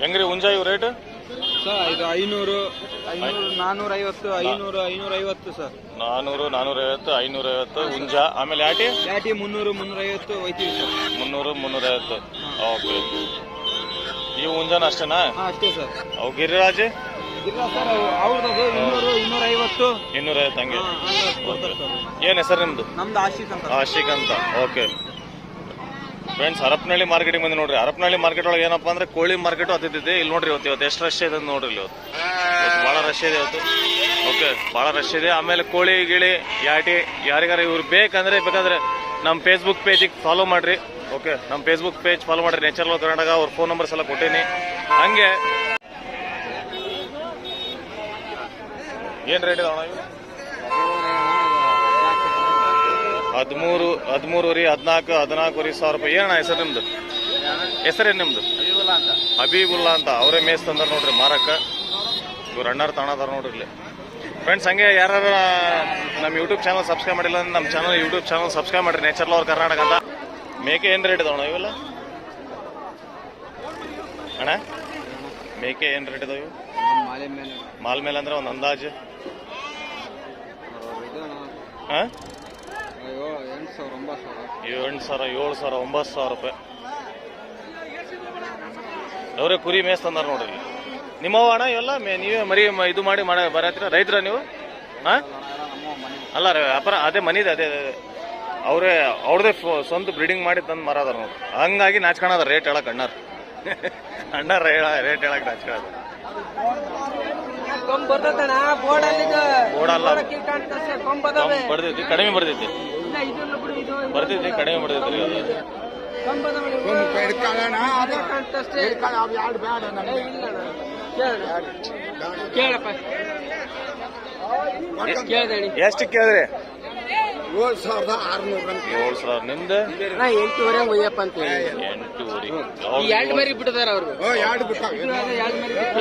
ಹೆಂಗ್ರಿ ಹುಂಜಾ ಇವು rate sir ಇದು ಐನೂರು ಐನೂರು ನಾನ್ನೂರ ಐವತ್ತು ಐನೂರು ಐನೂರ ಐವತ್ತು ಸರ್. ನಾನೂರು ನಾನೂರ ಐವತ್ತು ಐನೂರ ಐವತ್ತು ಹುಂಜ. ಆಮೇಲೆ ಯಾಟಿ? ಯಾಟಿ ಮುನ್ನೂರು ಮುನ್ನೂರ ಐವತ್ತು ಒಯ್ತೀವಿ ಸರ್. ಮುನ್ನೂರು ಮುನ್ನೂರ ಐವತ್ತು ಓಕೆ. ಈ ಹುಂಜಾನ ಅಷ್ಟೇನಾ? ಹಾಂ ಅಷ್ಟೇ ಸರ್. ಅವು ಗಿರಿರಾಜ್? ಇಲ್ಲ ಸರ್ ಅವ್ರದ್ದು ಇನ್ನೂರು ಇನ್ನೂರ ಐವತ್ತು ಇನ್ನೂರ ಐವತ್ತು ಹಂಗೆ. ಹಾಂ, ಹಂಗೆ ಕೊಡ್ತಾರೆ ಸರ್. ಏನು ಹೆಸರು ನಿಮ್ದು? ನಮ್ದು ಆಶಿಕ್ ಅಂತ. ಆಶಿಕ್ ಅಂತ. ಓಕೆ. ಫ್ರೆಂಡ್ಸ್ ಹರಪನಹಳ್ಳಿ ಮಾರ್ಕೆಟಿಗೆ ಬಂದು ನೋಡ್ರಿ. ಹರಪನಹಳ್ಳಿ ಮಾರ್ಕೆಟ್ ಒಳಗೆ ಏನಪ್ಪಾ ಅಂದ್ರೆ ಕೋಳಿ ಮಾರ್ಕೆಟ್ ಹತ್ತಿದ್ದೆ ಇಲ್ಲಿ ನೋಡ್ರಿ ಇವತ್ತು ಇವತ್ತು ಎಷ್ಟು ರಶ್ ಇದೆ ನೋಡ್ರಿ ಇಲ್ಲಿ ಇವತ್ತು. ಭಾಳ ರಶ್ ಇದೆ ಇವತ್ತು. ಓಕೆ ಭಾಳ ರಶ್ ಇದೆ. ಆಮೇಲೆ ಕೋಳಿ, ಗಿಳಿ, ಯಾಟಿ, ಯಾರಿಗಾರ ಇವ್ರು ಬೇಕಂದ್ರೆ ಬೇಕಾದ್ರೆ ನಮ್ಮ ಫೇಸ್ಬುಕ್ ಪೇಜಿಗೆ ಫಾಲೋ ಮಾಡ್ರಿ. ಓಕೆ ನಮ್ಮ ಫೇಸ್ಬುಕ್ ಪೇಜ್ ಫಾಲೋ ಮಾಡ್ರಿ. ನೇಚರ್ ಕರ್ನಾಟಕ ಅವ್ರ ಫೋನ್ ನಂಬರ್ಸ್ ಎಲ್ಲ ಕೊಟ್ಟೀನಿ. ಹಂಗೆ. ಏನು ರೇಟ್ ಇದಾವಣ ಹದಿಮೂರು ಹದಿಮೂರುವರೆ ಹದಿನಾಲ್ಕು ಹದಿನಾಲ್ಕುವರೆ ಸಾವಿರ ರೂಪಾಯಿ. ಏನಣ್ಣ ಹೆಸರು ನಿಮ್ದು? ಹೆಸರೇನು ನಿಮ್ದು? ಹಬೀಬುಲ್ಲಾ ಅಂತ. ಅವರೇ ಮೇಸ್ ತಂದಾರ ನೋಡ್ರಿ ಮಾರಕ್ಕ ಇವ್ರು ಅಣ್ಣಾರ್ ತಾಣದಾರ ನೋಡ್ರಿ ಇಲ್ಲಿ. ಫ್ರೆಂಡ್ಸ್ ಹಂಗೆ ಯಾರು ನಮ್ಮ ಯೂಟ್ಯೂಬ್ ಚಾನಲ್ ಸಬ್ಸ್ಕ್ರೈಬ್ ಮಾಡಿಲ್ಲ ಅಂದ್ರೆ ನಮ್ಮ ಚಾನಲ್ ಯೂಟ್ಯೂಬ್ ಚಾನಲ್ ಸಬ್ಸ್ಕ್ರೈಬ್ ಮಾಡ್ರಿ. ನೇಚರ್ ಲವರ್ ಕರ್ನಾಟಕ ಅಂತ. ಮೇಕೆ ಏನು ರೇಟ್ ಇದಾವಣ ಇವೆಲ್ಲ? ಅಣ್ಣ ಮೇಕೆ ಏನು ರೇಟ್ ಇದಾವೆ ಮಾಲೆ ಮಾಲ್ ಅಂದ್ರೆ ಒಂದು ಅಂದಾಜು. ಹಾಂ ಎಂಟು ಸಾವಿರ ಏಳು ಸಾವಿರ ಒಂಬತ್ತು ಸಾವಿರ ರೂಪಾಯಿ. ಅವರೇ ಕುರಿ ಮೇಸ್ ತಂದಾರ ನೋಡ್ರಿ. ನಿಮ್ಮವ ಅಣ್ಣ ಇವೆಲ್ಲ ಮೇ ನೀವೇ ಮರಿ ಮ- ಇದು ಮಾಡಿ ಮಾಡ ಬರತ್ತೀರ? ರೈತರ ನೀವು? ಹಾಂ ಅಲ್ಲ ರೀ ವ್ಯಾಪಾರ ಅದೇ ಮನಿದೆ ಅದೇ ಅದೇ. ಅವರೇ ಅವ್ರದೇ ಸ್ವಂತ ಬ್ರೀಡಿಂಗ್ ಮಾಡಿ ತಂದು ಮಾರಾದಾರ ನೋಡ್ರಿ. ಹಂಗಾಗಿ ನಾಚ್ಕೊಳದ ರೇಟ್ ಹೇಳಕ್ ಅಣ್ಣಾರ. ಅಣ್ಣಾರ ಹೇಳ ರೇಟ್ ಹೇಳಕ್ ನಾಚ್ಕೊಳದ ಕೊಂಬ್ ಅಲ್ಲ. ಬೋರ್ಡಲ್ಲಿ ಕಡಿಮೆ ಬರ್ದೈತಿ ಬರ್ದೈತಿ ಕಡಿಮೆ ಮಾಡಿದ್ರಿ ಎಷ್ಟು ಕೇಳಿದ್ರಿ? ಏಳು ಸಾವಿರದ ಆರ್ನೂರ ಏಳು ಸಾವಿರ ನಿಮ್ದು? ಎಂಟೂವರೆ ಒಯ್ಯಪ್ಪ ಅಂತ ಹೇಳಿ. ಎಂಟೂವರೆ. ಎರಡು ಮರಿ ಬಿಟ್ಟಿದಾರ ಅವ್ರು. ಎರಡು ಬಿಟ್ಟ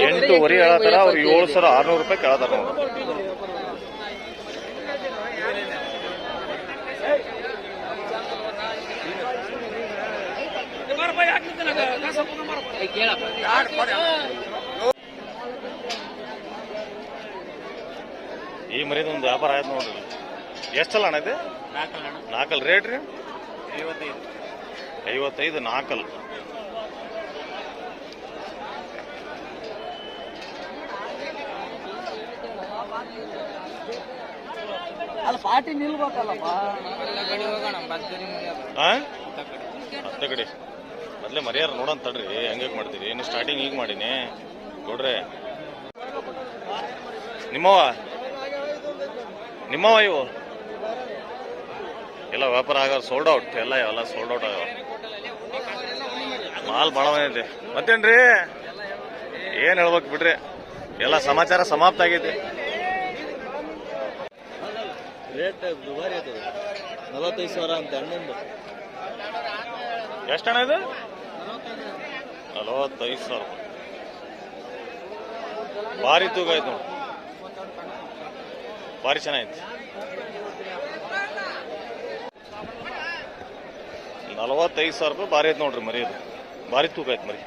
ಎಂಟೂವರೆ ಹೇಳತ್ತಾರ ಅವ್ರು ಏಳು ಸಾವಿರ ಆರ್ನೂರು ರೂಪಾಯಿ ಕೇಳತ್ತಾರ ಈ ಮರಿದ ಒಂದು ವ್ಯಾಪಾರ ಆಯ್ತು ನೋಡ್ರಿ. ಎಷ್ಟಲ್ಲ ಅಣ್ಣ ಇದೆ? ನಾಲ್ಕಲ್ ರೇಟ್ ರೀ? ಐವತ್ತೈದು ನಾಲ್ಕಲ್. ಅಲ್ಲಿ ಪಾರ್ಟಿ ನಿಲ್ಬೇಕಲ್ಲಪ್ಪ. ಹತ್ತು ಕಡೆ. ಮೊದ್ಲೇ ಮರ್ಯಾರ ನೋಡೋಣ ತಡ್ರಿ ಹೆಂಗೆ ಮಾಡ್ತೀರಿ? ಏನು ಸ್ಟಾರ್ಟಿಂಗ್ ಈಗ ಮಾಡೀನಿ. ನೋಡ್ರಿ ನಿಮ್ಮವ ನಿಮ್ಮವ ಇವು? ಎಲ್ಲ ವ್ಯಾಪಾರ ಆಗ ಸೋಲ್ಡ್ ಔಟ್ ಎಲ್ಲ ಎಲ್ಲ ಸೋಲ್ಡ್ ಔಟ್ ಆಗ. ಮಾಲ್ ಭಾಳ ಬಂದೈತಿ. ಮತ್ತೇನ್ರಿ? ಏನ್ ಹೇಳ್ಬೇಕು ಬಿಡ್ರಿ? ಎಲ್ಲ ಸಮಾಚಾರ ಸಮಾಪ್ತ ಆಗೈತಿ. ರೇಟ್ ದುಬಾರಿ ಆಗ್ತದೆ ನಲವತ್ತೈದು ಸಾವಿರ ಅಂತ ಹಣ್ಣೊಂದು ಎಷ್ಟು ಹಣ ಇದು? ನಲವತ್ತೈದು ಸಾವಿರ. ಭಾರಿ ತೂಕ ಆಯ್ತು ಭಾರಿ ಚೆನ್ನಾಗಿತ್ತು. ನಲವತ್ತೈದು ಸಾವಿರ ರೂಪಾಯಿ ಭಾರಿ ಐತೆ ನೋಡ್ರಿ ಮರಿ ಅದು ಭಾರಿ ತೂಕ ಆಯ್ತು ಮರಿ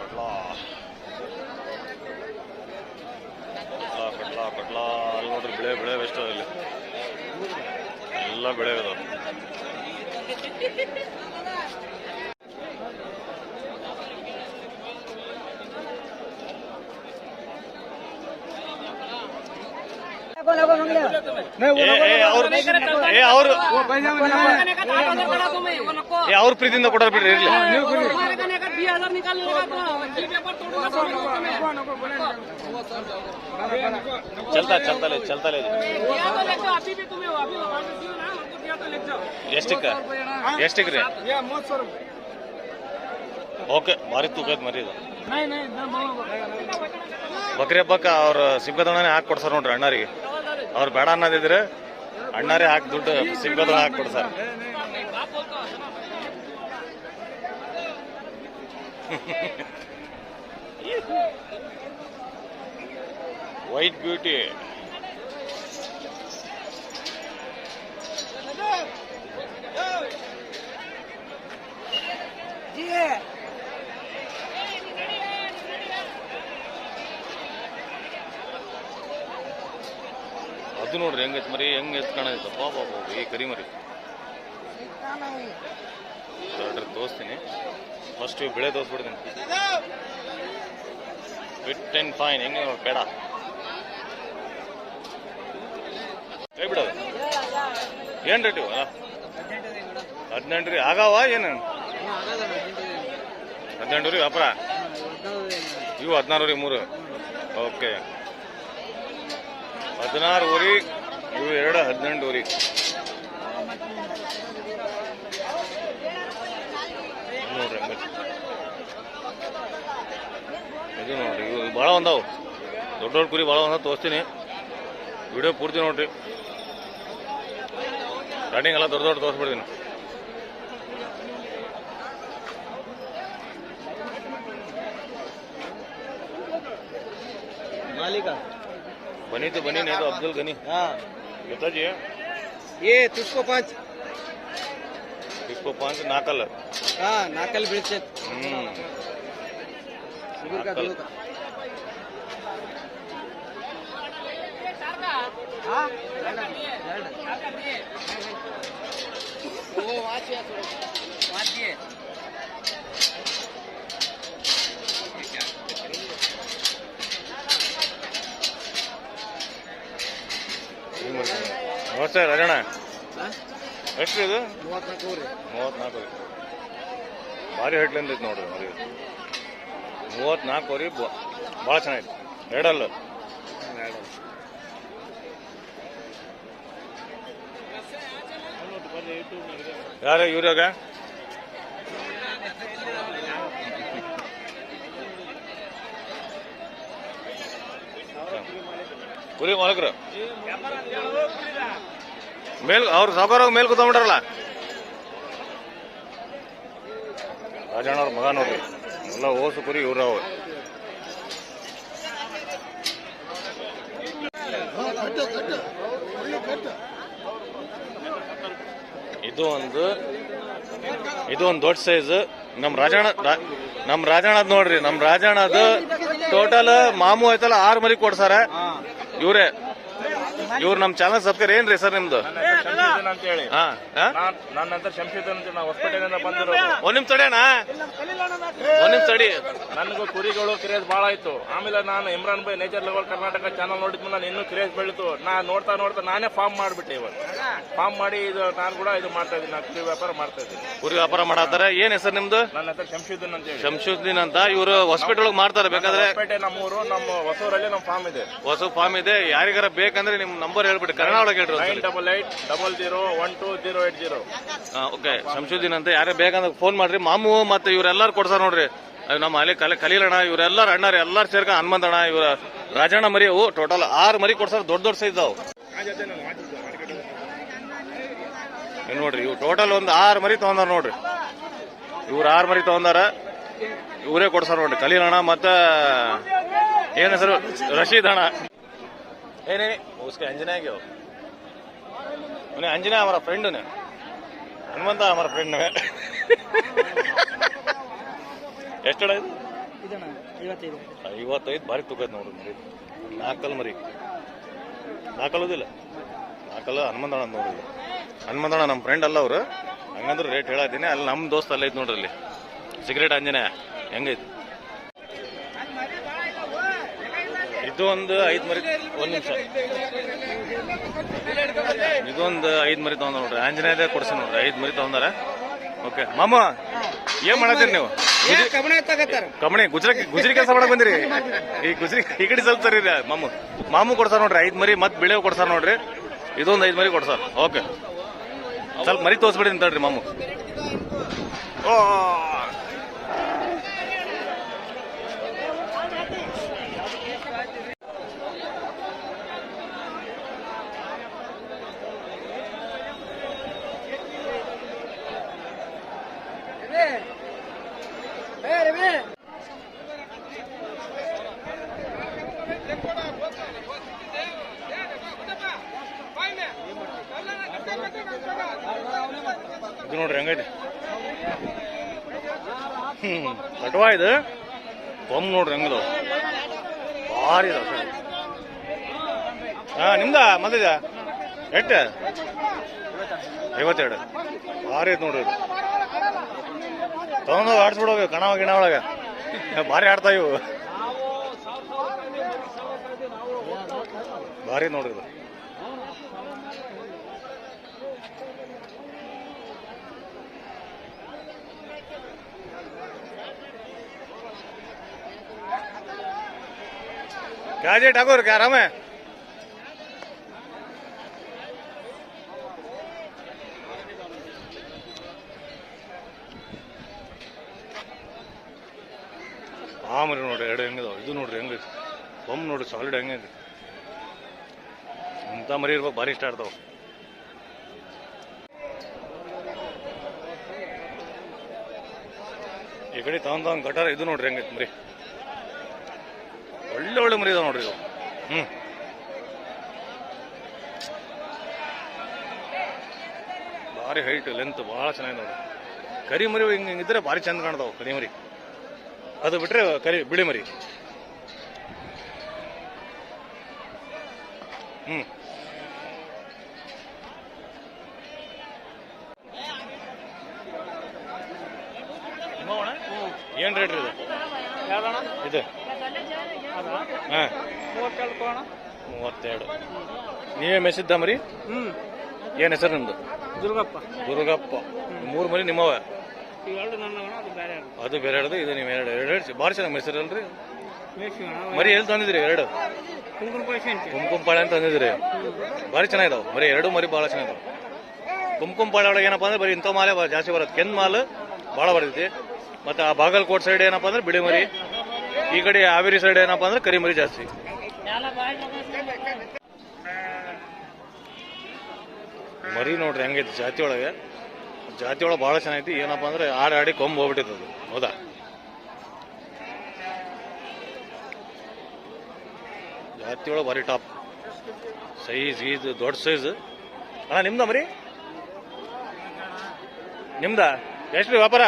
ಕಡ್ಲಾ. ಕಡ್ಲಾ ಕಡ್ಲಾ ಕಡ್ಲಾ ಅಲ್ಲಿ ನೋಡ್ರಿ ಬೆಳೆ ಬೆಳೆ ಎಷ್ಟು ಇಲ್ಲಿ ಎಲ್ಲ ಬೆಳೆ ಏ ಏ ಅವ್ರು ಪ್ರೀತಿಯಿಂದ ಕೊಡೋ ಬಿಡ್ರಿ ಇರ್ಲಿ ಚಲ್ತಾ ಚಲ್ತಲೇ ಚಲ್ತಲೇ ಎಷ್ಟಕ್ಕ ಎಷ್ಟಕ್ಕೆ ರೀ ಓಕೆ ಭಾರಿ ತೂಕದ ಮರಿ ಇದು. ಬಕ್ರಿ ಹಬ್ಬಕ್ಕೆ ಅವ್ರ ಸಿಬ್ಬದಣ್ಣನೇ ಹಾಕಿ ಕೊಡ್ಸಾರ ನೋಡ್ರಿ ಅಣ್ಣಾರಿಗೆ. ಅವ್ರು ಬೇಡ ಅನ್ನೋದಿದ್ರೆ ಅಣ್ಣಾರೇ ಹಾಕಿ ದುಡ್ಡು ಸಿಬ್ಬದಣ್ಣ ಹಾಕಿ ಕೊಡ್ಸಾರ. ವೈಟ್ ಬ್ಯೂಟಿ ಅದು ನೋಡ್ರಿ ಹೆಂಗೈತೆ ಮರಿ, ಹೆಂಗ್ ಎತ್ ಕಾಣೈತೆ ಪಾಪ ಈ ಕರಿ ಮರಿ. ತೋರಿಸ್ತೀನಿ. ಫಸ್ಟ್ ಬೆಳೆ ತೋರಿಸ್ಬಿಡ್ತೀನಿ. ಫಿಟ್ ಅಂಡ್ ಫೈನ್ ಹೆಂಗೆ ನೋಡಿ ಬೇಡ. ಕೈ ಬಿಡೋದು ಏನು ರೇಟ್ ಇವ? ಹದಿನೆಂಟು ರೀ. ಆಗಾವ ಏನು? ಹದಿನೆಂಟು ರೀ ವ್ಯಾಪಾರ? ಇವು ಹದಿನಾರು ರೀ, ಮೂರು. ಓಕೆ. ಹದಿನಾರು ಊರಿ ಇವು ಎರಡು ಹದಿನೆಂಟು ಊರಿ. ಇದು ನೋಡ್ರಿ, ಇವು ಭಾಳ ಒಂದಾವು. ದೊಡ್ಡ ದೊಡ್ಡ ಕುರಿ ಭಾಳ ಒಂದ ತೋರಿಸ್ತೀನಿ. ವಿಡಿಯೋ ಪೂರ್ತಿ ನೋಡ್ರಿ. ಸ್ಟಾರ್ಟಿಂಗ್ ಎಲ್ಲ ದೊಡ್ಡ ದೊಡ್ಡ ತೋರಿಸ್ಬಿಡ್ತೀನಿ मालिक बनी तो बनी नहीं तो अब्दुल गनी हाँ बताइए ये तुझको पाँच इसको पाँच नाकल हाँ नाकल बीळचे हम्म शिबिर का नाकल. ನಮಸ್ತೆ, ರಾಜಣ್ಣ? ಎಷ್ಟು ಇದು ಮೂವತ್ನಾಲ್ಕು ರೀ ಭಾರಿ ಹೆಡ್ಲಿಂದ ಐತೆ ನೋಡ್ರಿ ಮೂವತ್ನಾಲ್ಕು ರೀ ಭಾಳ ಚೆನ್ನಾಗಿತ್ತು ಎರಡಲ್ಲ. ಯಾರು ಇವ್ರಾಗ ಕುರಿ ಮಾಲಕರು. ಮೇಲ್, ಅವ್ರು ಸಾವುಕಾರ ಮೇಲ್ ಕೂತ್ಕೊಂಡ್ಬಿಟ್ರಲ್ಲ ರಾಜಣ್ಣ ಅವ್ರ ಮಗ ನೋಡ್ರಿ. ಎಲ್ಲ ಓಸು ಕುರಿ ಇವ್ರ ಅವು ಇದು ಒಂದು ಇದು ಒಂದು ದೊಡ್ಡ ಸೈಜ್ ನಮ್ ರಾಜಣ್ಣ ನಮ್ಮ ನಮ್ ರಾಜಣ್ಣದ್ ನೋಡ್ರಿ, ನಮ್ ರಾಜಣ್ಣದು ಟೋಟಲ್ ಮಾಮು ಆಯ್ತಲ್ಲ ಆರು ಮರಿ ಕೊಡ್ಸಾರ. ಇವ್ರೆ, ಇವ್ರು ನಮ್ ಚಾನಲ್ ಸಬ್ಸ್ಕ್ರೈಬ್ ಏನ್ರಿ ಸರ್ ನಿಮ್ದು? ಅಂತ ಹೇಳಿ ಹಾ ಹಾ? ನನ್ನ ನಂತರ ಶಂಶೀದನ್ ಅಂತ ನಾವು ಹೊಸಪೇಟೆಯಿಂದ ಒಂದ್ ಒಂದ್ ತಡಿ. ನನಗೂ ಕುರಿಗಳು ಕ್ರೇಜ್ ಬಹಳ ಆಯ್ತು. ಆಮೇಲೆ ನಾನು Imran by nature level Karnataka channel ನೋಡಿದ್ಮೇಲೆ ನಾನು ಇನ್ನೂ ಕ್ರೇಜ್ ಬೆಳಿತು. ನಾ ನೋಡ್ತಾ ನೋಡ್ತಾ ನಾನೇ ಫಾರ್ಮ್ ಮಾಡ್ಬಿಟ್ಟೆ ಇವತ್ತು ಫಾರ್ಮ್ ಮಾಡಿ ಇದು ನಾನು ಕೂಡ ಇದು ಮಾಡ್ತಾ ಇದ್ದೀನಿ. ನಾನು ಕುರಿ ವ್ಯಾಪಾರ ಮಾಡ್ತಾ ಇದ್ದೀನಿ. ಕುರಿ ವ್ಯಾಪಾರ ಮಾಡತ್ತಾರ? ಏನ್ ಹೆಸರು ನಿಮ್ದು? ನನ್ನ ಹೆಸರು ಶಂಶೀದನ್ ಅಂತ ಹೇಳಿ ಶಂಶುದ್ದೀನ್ ಅಂತ. ಇವರು ಹಾಸ್ಪಿಟಲ್ ಒಳಗೆ ಮಾಡ್ತಾರೆ ಬೇಕಾದ್ರೆ. ಹೊಸಪೇಟೆ ನಮ್ಮೂರು ನಮ್ಮ ಹೊಸೂರಲ್ಲಿ ನಮ್ಮ ಫಾರ್ಮ್ ಇದೆ. ಹೊಸ ಫಾರ್ಮ್ ಇದೆ. ಯಾರಿಗಾರ ಬೇಕಂದ್ರೆ ನಿಮ್ ನಂಬರ್ ಹೇಳ್ಬಿಟ್ಟು ಕನ್ನಡ ಒಳಗೆ ಹೇಳ್ರಿ. Double eight double zero one two zero eight zero. Okay. Shamsuddin ಅಂತ ಯಾರೇ ಬೇಗ ಫೋನ್ ಮಾಡ್ರಿ. ಮಾಮು ಮತ್ತೆ ಇವರೆಲ್ಲರೂ ಕೊಡ್ತಾರ ನೋಡ್ರಿ. ನಮ್ಮ ಅಲ್ಲಿ ಕಲೆ ಕಲೀಲಣ್ಣ, ಇವ್ರೆಲ್ಲಾರು ಅಣ್ಣಾರ, ಎಲ್ಲಾರು ಸೇರ್ಕ ಹನುಮಂತಣ್ಣ, ಇವರ ರಾಜಣ್ಣ ಮರಿ ಅವು. ಟೋಟಲ್ ಆರು ಮರಿ ಕೊಡ್ಸಾರ ದೊಡ್ಡ ದೊಡ್ಡ ಸೈಜ್ ಅವು. ನೋಡ್ರಿ, ಇವು ಟೋಟಲ್ ಒಂದು ಆರು ಮರಿ ತಗೊಂಡಾರ ನೋಡ್ರಿ. ಇವ್ರು ಆರು ಮರಿ ತಗೊಂಡಾರ ಇವರೇ ಕೊಡ್ಸಾರ ನೋಡ್ರಿ. ಕಲೀಲಣ್ಣ ಮತ್ತೆ ಏನ ಹೆಸರು? ರಶೀದ್ ಅಣ್ಣ. ಏನೇ ಮುಸ್ಕೆ ಅಂಜನೇ ಆಗ್ಯಾವ ಅವನೇ ಅಂಜನಾ ಅವರ ಫ್ರೆಂಡು ಹನುಮಂತ ಅವರ ಫ್ರೆಂಡ್ ಎಷ್ಟು ಇದು? ಐವತ್ತೈದು. ಭಾರಿ ತೂಕೈತೆ ನೋಡ್ರಿ ಮರಿ. ನಾಲ್ಕಲ್ ಮರಿ. ನಾಲ್ಕಲ್ಲೋದಿಲ್ಲ ನಾಲ್ಕಲ್ಲ ಹನುಮಂತಣ್ಣ ನೋಡಿಲ್ಲ ಹನುಮಂತಣ್ಣ ನಮ್ಮ ಫ್ರೆಂಡ್ ಅಲ್ಲ ಅವರು. ಹಂಗಂದ್ರೆ ರೇಟ್ ಹೇಳತ್ತೀನಿ ಅಲ್ಲಿ ನಮ್ಮ ದೋಸ್ತ ಅಲ್ಲೈತೆ ನೋಡ್ರಿ ಅಲ್ಲಿ. ಸಿಗರೇಟ್ ಅಂಜನೇ. ಹೆಂಗೈತೆ? ಇದು ಒಂದು ಐದು ಮರಿ ಒಂದು ನಿಮಿಷ. ಇದೊಂದು ಐದು ಮರಿ ತಗೊಂಡ್ರ ನೋಡ್ರಿ ಆಂಜನೇಯ ಕೊಡ್ಸಿ ನೋಡ್ರಿ. ಐದು ಮರಿ ತಗೊಂಡಾರ? ಓಕೆ ಮಾಮ ಏನ್ ಮಾಡತ್ತೀರಿ ನೀವು? ಕಮಣಿ ಗುಜರಿ ಗುಜರಿ ಕೆಲಸ ಮಾಡಕ್ ಬಂದಿರಿ? ಈ ಗುಜರಿ ಈ ಕಡೆ ಸ್ವಲ್ಪ ಸರಿ ಮಾಮು ಮಾಮು ಕೊಡ್ಸಾರ ನೋಡ್ರಿ. ಐದು ಮರಿ ಮತ್ ಬಿಳೆ ಕೊಡ್ಸಾರ ನೋಡ್ರಿ. ಇದೊಂದು ಐದು ಮರಿ ಕೊಡ್ಸಾರ. ಓಕೆ ಸ್ವಲ್ಪ ಮರಿ ತೋರಿಸ್ಬಿಡಿ ಅಂತ ಮಾಮು. ಓ ಇದು ನೋಡ್ರಿ ಹಂಗೈತೆ. ಹ್ಮ್ ಕಟವಾ ಇದು. ಬೊಮ್ಮ ನೋಡ್ರಿ ಹಂಗದು. ಭಾರಿ ಇದಾವ ನಿಮ್ದ? ಮದ್ದಿದ ಎಟ್ಟ? ಐವತ್ತೆರಡು. ಭಾರಿ ಐತೆ ನೋಡ್ರಿ ತೊಗೊಂಡೋಗಿ ಆಡ್ಸ್ಬಿಡೋಗ ಕಣ ಗಿಣ ಒಳಗೆ. ಭಾರಿ ಆಡ್ತಾ ಇವು. ಭಾರಿ ನೋಡ್ರಿ ಗಾಜಿ ಠಾಕೂರ್ ಕ್ಯಾರಾಮೇ ಇದು ನೋಡ್ರಿ ಹೆಂಗ ಬೊಮ್ಮ ನೋಡ್ರಿ ಸಾಲಿಡ್ ಹೆಂಗೈತಿ ಇಂಥ ಮರಿ ಇರ್ಬೇಕು, ಭಾರಿ ಇಷ್ಟ ಆಡ್ತಾವ ಈ ಕಡೆ ತಾವನ್ ತಗೊಂಡ್ ಗಟಾರ ಇದು ನೋಡ್ರಿ ಹೆಂಗೈತೆ ಮರಿ. ಒಳ್ಳೆ ಒಳ್ಳೆ ಮರಿ ಇದಾವ ನೋಡ್ರಿ ಇದು. ಹ್ಮ್. ಭಾರಿ ಹೈಟ್ ಲೆಂತ್ ಭಾಳ ಚೆನ್ನಾಗಿ ನೋಡ್ರಿ. ಕರಿ ಮರಿ ಹಿಂಗ ಹಿಂಗಿದ್ರೆ ಭಾರಿ ಚಂದ ಕಾಣ್ತಾವ ಕರಿ ಮರಿ. ಅದು ಬಿಟ್ರೆ ಕರಿ ಬಿಳಿ ಮರಿ. ಏನ್ ರೇಟ್ ಇದು? ಇದು? ಹಾಂ. ಮೂವತ್ತೆರಡು ನೀವೇ ಮೆಸಿದ್ದ ಮರಿ? ಹ್ಮ್. ಏನ್ ಹೆಸರು ನಿಮ್ಮದು ದುರ್ಗಪ್ಪ. ದುರ್ಗಪ್ಪ. ಮೂರು ಮರಿ ನಿಮ್ಮವ? ಅದು ಬೇರೆ ಹಿಡ್ದು ಇದು ನೀವು ಎರಡು. ಎರಡು ಭಾರಿ ಚೆನ್ನಾಗಿ ಮರಿ ಎಲ್ಲಿ ತಂದಿದ್ರಿ? ಎರಡು? ಕುಂಕುಮ ಪಾಳೆ ಕುಂಕುಂಪಾಳೆ ಅಂತ ಅಂದಿದ್ರಿ. ಭಾರಿ ಚೆನ್ನಾಗಿದಾವ. ಮರಿ ಎರಡು ಮರಿ ಭಾಳ ಚೆನ್ನಾಗಿದಾವ. ಕುಂಕುಂಪಾಳೆ ಒಳಗೆ ಏನಪ್ಪಾ ಅಂದ್ರೆ ಬರೀ ಇಂಥ ಮಾಲೆ ಜಾಸ್ತಿ ಬರುತ್ತೆ. ಕೆಂದ್ ಮಾಲು ಭಾಳ ಬರ್ತೈತಿ. ಮತ್ತೆ ಆ ಬಾಗಲಕೋಟ್ ಸೈಡ್ ಏನಪ್ಪಾ ಅಂದ್ರೆ ಬಿಳಿ ಮರಿ. ಈ ಕಡೆ ಹಾವೇರಿ ಸೈಡ್ ಏನಪ್ಪಾ ಅಂದ್ರೆ ಕರಿ ಮರಿ ಜಾಸ್ತಿ. ಮರಿ ನೋಡ್ರಿ ಹೆಂಗೈತಿ ಜಾತಿ ಒಳಗೆ. ಜಾತಿ ಒಳಗೆ ಭಾಳ ಚೆನ್ನಾಗೈತಿ. ಏನಪ್ಪಾ ಅಂದ್ರೆ ಆಡಿ ಆಡಿ ಕೊಂಬ್ ಹೋಗ್ಬಿಟ್ಟಿತ್ತು ಹೌದಾ? ಜಾತಿಯೊಳಗೆ ಬರೀ ಟಾಪ್. ಸೈಜ್, ಈಜ್, ದೊಡ್ಡ ಸೈಜ್. ಅಣ್ಣ, ನಿಮ್ದ ಮರಿ? ನಿಮ್ದ? ಎಷ್ಟು ರೀ ವ್ಯಾಪಾರ?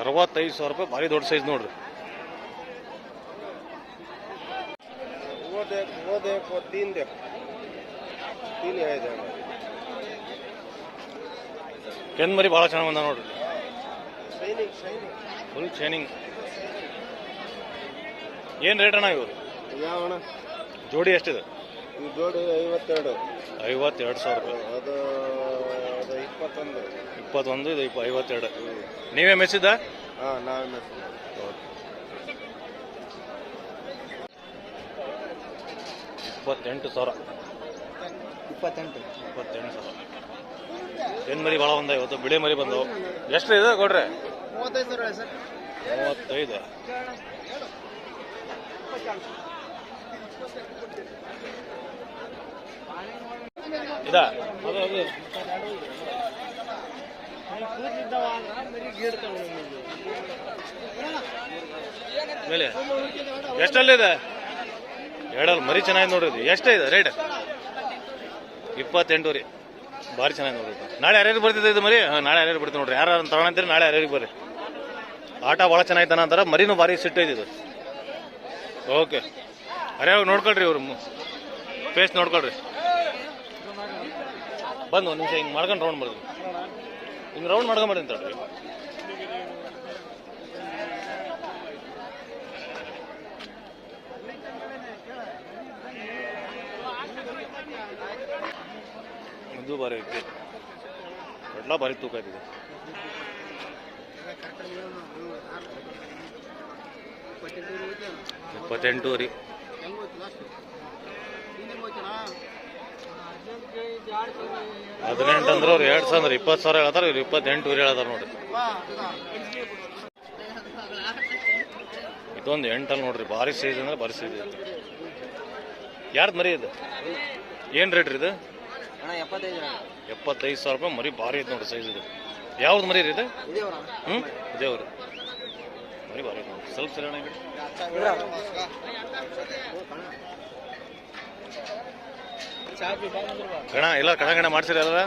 ಅರವತ್ತೈದು ಸಾವಿರ ರೂಪಾಯಿ, ಭಾರಿ ದೊಡ್ಡ ಸೈಜ್ ನೋಡ್ರಿ. ಕೆಂದ್ ಮರಿ ಭಾಳ ಚೆನ್ನಾಗಿ ಬಂದ ನೋಡ್ರಿ. ಫುಲ್ ಚೈನಿಂಗ್ ಏನು ರೇಟ್ ಅಣ್ಣ ಇವರು? ಯಾವಣ ಜೋಡಿ ಎಷ್ಟಿದೆ? ಈ ಜೋಡಿ ಐವತ್ತೆರಡು. ಐವತ್ತೆರಡು ಸಾವಿರ ರೂಪಾಯಿ. ಅದು ಅದು ಇಪ್ಪತ್ತೊಂದು. ಇಪ್ಪತ್ತೊಂದು ಇದು ಇಪ್ಪ ಐವತ್ತೆರಡು. ನೀವೇ ಮೆಚ್ಚಿದ್ದ ಹಾಂ ನಾವೇ ಮೆಸೇಜ್ ಇಪ್ಪತ್ತೆಂಟು ಸಾವಿರ. ಇಪ್ಪತ್ತೆಂಟು. ಇಪ್ಪತ್ತೆಂಟು ಸಾವಿರ. ಹೆಣ್ ಮರಿ ಭಾಳ ಬಂದ ಇವತ್ತು? ಬಿಳಿ ಮರಿ ಬಂದವು. ಎಷ್ಟು ಇದೆ ಕೊಡ್ರೆ ಮೂವತ್ತೈದು ಮೂವತ್ತೈದು. ಇದ? ಮೇಲೆ. ಎಷ್ಟಲ್ಲಿದೆ? ಎರಡಲ್ಲಿ ಮರಿ ಚೆನ್ನಾಗಿ ನೋಡ್ರಿ ಇದೆ. ರೇಟ್? ಇಪ್ಪತ್ತೆಂಟು ರೀ. ಭಾರಿ ಚೆನ್ನಾಗಿ ನೋಡ್ರಿ ನಾಳೆ ಯಾರ್ಯಾರು ಬರ್ತಿದೆ ಇದು ಮರಿ? ಹಾಂ, ನಾಳೆ ಯಾರ್ಯಾರು ಬರ್ತೀವಿ ನೋಡ್ರಿ. ಯಾರು ತಗೊಂಡಂತೀರಿ ನಾಳೆ ಯಾರ್ಯಾರಿಗೆ ಬರ್ರಿ? ಆಟ ಭಾಳ ಚೆನ್ನಾಗಿತ್ತಾನ ಅಂತಾರೆ, ಮರಿನೂ ಭಾರಿ ಸಿಟ್ಟೈತಿ ಇದು. ಓಕೆ. ಅರ್ಯಾವ ನೋಡ್ಕೊಳ್ರಿ ಇವ್ರು. ಫೇಸ್ ನೋಡ್ಕೊಳ್ರಿ. ಬಂದು ಒಂದು ನಿಮಿಷ, ಹಿಂಗೆ ಮಾಡ್ಕೊಂಡು ರೌಂಡ್ ಮಾಡಿದ್ರು ಹಿಂಗೆ ರೌಂಡ್ ಮಾಡ್ಕೊಂಬರ್ರಿ ಅಂತ ಹೇಳ್ರಿ. ಇದು ಭಾರಿ ಐತಿ. ಎಲ್ಲ ಭಾರಿ ತೂಕ ಐತಿದೆ ಇಪ್ಪತ್ತೆಂಟು ರೀ ಹದಿನೆಂಟು ಅಂದ್ರೆ ಅವ್ರು ಎರಡು ಸಾವಿರ ಇಪ್ಪತ್ತು ಸಾವಿರ ಹೇಳ್ತಾರೆ, ಇವ್ರು ಇಪ್ಪತ್ತೆಂಟು ಊರು ಹೇಳ್ತಾರೆ ನೋಡ್ರಿ ಇದೊಂದು ಎಂಟಲ್ಲಿ ನೋಡ್ರಿ, ಭಾರಿ ಸೈಜ್ ಅಂದ್ರೆ ಭಾರಿ ಸೈಜ್ ಐತಿ. ಯಾರ್ದು ಮರಿ ಇದು? ಏನು ರೇಟ್ ರೀ ಇದು? ಎಪ್ಪತ್ತೈದು ಸಾವಿರ ರೂಪಾಯಿ ಮರಿ ಭಾರಿ ಐತೆ ನೋಡ್ರಿ ಸೈಜ್ ಇದು. ಯಾವ್ದು ಮರಿ ರೀ ಇದು? ಹ್ಞೂ ದೇವ್ರು ಮರಿ ಭಾರಿ ಐತೆ ನೋಡ್ರಿ ಸ್ವಲ್ಪ ಕಣ ಇಲ್ಲ ಕಣ ಗಣ ಮಾಡ್ಸಿರಿ ಅಲ್ಲ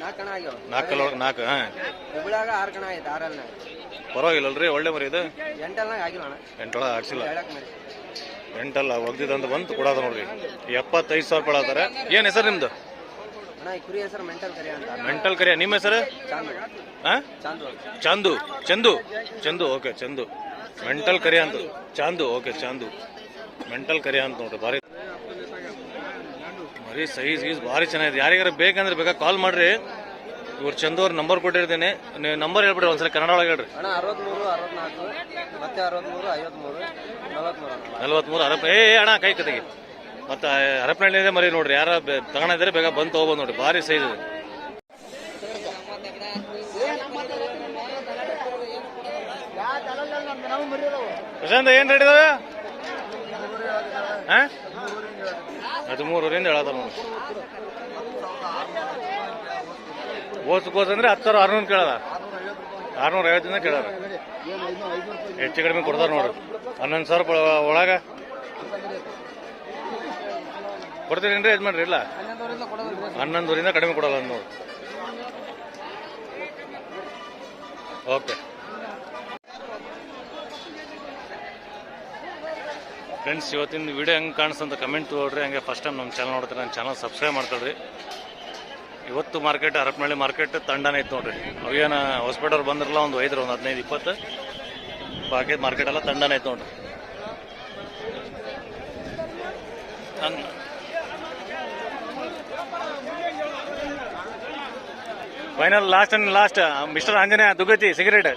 ನಾಲ್ಕು ಕಣ ಆರು ಕಣ ಪರವಾಗಿಲ್ಲಲ್ರಿ ಒಳ್ಳೆ ಮರಿ ಇದು? ಎಂಟಲ್ನಾಗ ಆಗಿಲ್ಲ ಅಣ್ಣ. ಎಂಟೊಳ ಆಡ್ಸಿಲ್ಲ. ಎಂಟಲ್ಲ ಒಗ್ದಿದಂತ ಬಂತು ಕೊಡೋದ ನೋಡ್ರಿ. ಎಪ್ಪತ್ತೈದು ಸಾವಿರ ರೂಪಾಯಿ ಆತಾರೆ ಏನು ಹೆಸರು ನಿಮ್ದು ಅಣ್ಣ ಈ ಕುರಿ ಹೆಸರು ಮೆಂಟಲ್ ಕರಿಯ ನಿಮ್ಮ ಹೆಸರು? ಚಾಂದು ಚಾಂದು ಚಾಂದು. ಓಕೆ ಚಂದು. ಮೆಂಟಲ್ ಕರಿಯ ಅಂತ. ಚಾಂದು ಓಕೆ ಚಾಂದು. ಮೆಂಟಲ್ ಕರಿಯ ಅಂತ ನೋಡ್ರಿ ಭಾರಿ. ಮರಿ ಸೈಜ್ ಗೀಸ್ ಭಾರಿ ಚೆನ್ನಾಗಿದೆ. ಯಾರಿಗಾರ ಬೇಕಂದ್ರೆ ಬೇಕಾ ಕಾಲ್ ಮಾಡ್ರಿ. ಇವ್ರು ಚಂದು ಅವ್ರ ನಂಬರ್ ಕೊಟ್ಟಿರ್ತೀನಿ. ನೀವು ನಂಬರ್ ಹೇಳ್ಬಿಡ್ರಿ ಒಂದ್ಸಲ ಕನ್ನಡ ಒಳಗೆ ಹೇಳ್ರಿ. ಅರವತ್ನಾಲ್ಕು ನಲವತ್ಮೂರು ಅರಪ್ಪ ಏ ಅಣ್ಣ ಕೈ ಕತೆಗೆ ಮತ್ತೆ ಹರಪನಹಳ್ಳಿ ಮರಿ ನೋಡ್ರಿ. ಯಾರ ತಗೊಂಡಿದ್ರೆ ಬೇಗ ಬಂದು ತಗೋಬೋದು ನೋಡ್ರಿ. ಭಾರಿ ಸೈಜ್ ಪ್ರಶಾಂತ್, ಏನ್ ರೇಟ್ ಇದಾವೆ? ಅದು ಹದಿಮೂರರಿಂದ ಹೇಳತ್ತ ನೋಡಿ ಅಂದ್ರೆ ಹತ್ತಾರು ಆರ್ನೂರು ಕೇಳದ. ಆರ್ನೂರ ಐವತ್ತಿಂದ ಕೇಳದ. ಹೆಚ್ಚು ಕಡಿಮೆ ಕೊಡ್ತಾರ ನೋಡ್ರಿ. ಹನ್ನೊಂದು ಸಾವಿರ ಒಳಗ ಕೊಡ್ತೀರೇನ್ರಿ ಇದು ಮಾಡ್ರಿ ಇಲ್ಲ? ಹನ್ನೊಂದೂರಿಂದ ಕಡಿಮೆ ಕೊಡಲ್ಲ ನೋಡಿ. ಓಕೆ. ಫ್ರೆಂಡ್ಸ್ ಇವತ್ತಿನ ವಿಡಿಯೋ ಹೆಂಗೆ ಕಾಣಿಸ್ತಂತ ಕಮೆಂಟ್ ನೋಡ್ರಿ ಹಂಗೆ ಫಸ್ಟ್ ಟೈಮ್ ನಮ್ಮ ಚಾನಲ್ ನೋಡ್ತೀರಿ ನನ್ನ ಚಾನಲ್ ಸಬ್ಸ್ಕ್ರೈಬ್ ಮಾಡ್ಕೊಳ್ರಿ. ಇವತ್ತು ಮಾರ್ಕೆಟ್ ಹರಪನಹಳ್ಳಿ ಮಾರ್ಕೆಟ್ ತಂಡನೇ ಇತ್ತು ನೋಡ್ರಿ. ಅವೇನು ಹೊಸಪೇಟವ್ರು ಬಂದಿರಲ್ಲ ಒಂದು ಐದ್ರ ಒಂದು ಹದಿನೈದು ಇಪ್ಪತ್ತು. ಬಾಕಿ ಮಾರ್ಕೆಟ್ ಎಲ್ಲ ತಂಡನೇ ಇತ್ತು ನೋಡ್ರಿ. Final last and last mister Anjaneya దుగ్గతి cigarette.